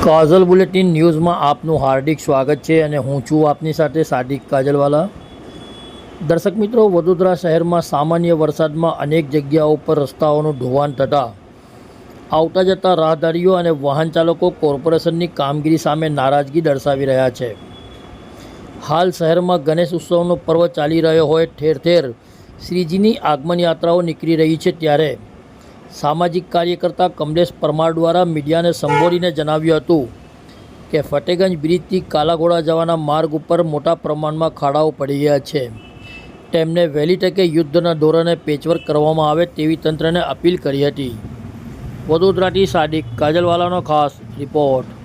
કાજલ bulletin ન્યૂઝમાં આપનું હાર્દિક સ્વાગત છે અને હું છું આપની સાથે સાદિક કાજલવાલા. દર્શક મિત્રો, વડોદરા શહેરમાં સામાન્ય વરસાદમાં અનેક જગ્યાઓ પર રસ્તાઓનું ધોવાણ થતાં આવતા જતા રાહદારીઓ અને વાહન ચાલકો કોર્પોરેશનની કામગીરી સામે નારાજગી દર્શાવી રહ્યા છે. હાલ શહેરમાં ગણેશ ઉત્સવનો પર્વ ચાલી રહ્યો હોય ઠેર ઠેર શ્રીજીની આગમન યાત્રાઓ નીકળી રહી છે ત્યારે સામાજિક કાર્યકર્તા કમલેશ પરમાર દ્વારા મીડિયાને સંબોધીને જણાવ્યું હતું કે ફતેગંજ બ્રિજથી કાલાઘોડા જવાના માર્ગ ઉપર મોટા પ્રમાણમાં ખાડાઓ પડી ગયા છે. તેમને વહેલી તકે યુદ્ધના ધોરણે પેચવર્ક કરવામાં આવે તેવી તંત્રને અપીલ કરી હતી. વડોદરાથી સાદિક, કાજલવાલાનો ખાસ રિપોર્ટ.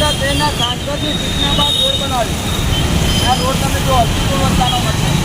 વડોદરા ટ્રેનના સાંસદની સૂચના બાદ રોડ બનાવ્યો આ રોડ તમે જો અતિ ગુણવત્તાનો મળશે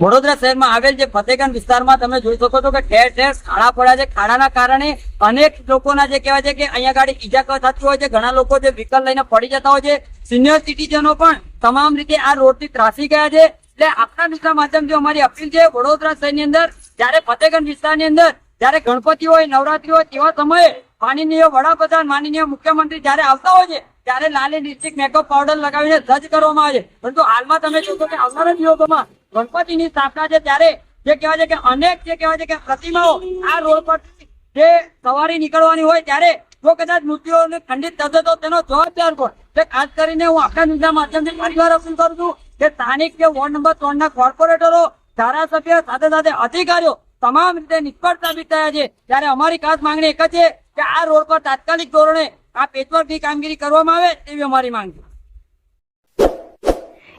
વડોદરા શહેરમાં આવેલ જે ફતેગંજ વિસ્તારમાં તમે જોઈ શકો છો કે ઠેર ઠેર ખાડા પડ્યા છે. ખાડાના કારણે અનેક લોકોના જે કહેવાય છે કે અહીંયા ગાડી ઈજા થતી હોય છે. ઘણા લોકો જે વ્હીકલ લઈને પડી જતા હોય છે. સિનિયર સિટીઝનો પણ તમામ રીતે આ રોડથી ત્રાસી ગયા છે. એટલે આપણા મિત્ર માધ્યમથી અમારી અપીલ છે, વડોદરા શહેરની અંદર જ્યારે ફતેગંજ વિસ્તારની અંદર જ્યારે ગણપતિ હોય, નવરાત્રી હોય તેવા સમયે માનનીય વડાપ્રધાન, માનનીય મુખ્યમંત્રી જ્યારે આવતા હોય છે, ત્યારે લાલી ડિસ્ટ્રિક્ટ મેકઅપ પાવડર લગાવીને સજ્જ કરવામાં આવે છે. પરંતુ હાલમાં તમે જોશો કે આવનારા દિવસોમાં ગણપતિની સ્થાપના છે ત્યારે જે કહેવાય છે કે અનેક જે કહેવાય છે કે પ્રતિમાઓ આ રોડ પર જે સવારી નીકળવાની હોય ત્યારે જો કદાચ મૃત્યુઓને ખંડિત થશે તો તેનો જવાબદાર કોણ? તે ખાસ કરીને હું આપણા ન્યૂઝના માધ્યમથી પરિવાર અપીલ કરું છું કે સ્થાનિક જે વોર્ડ નંબર ત્રણ ના કોર્પોરેટરો, ધારાસભ્ય, સાથે સાથે અધિકારીઓ તમામ રીતે નિષ્ફળ સાબિત થયા છે. ત્યારે અમારી ખાસ માંગણી એક જ છે કે આ રોડ પર તાત્કાલિક ધોરણે આ પેચવર્કની કામગીરી કરવામાં આવે તેવી અમારી માંગ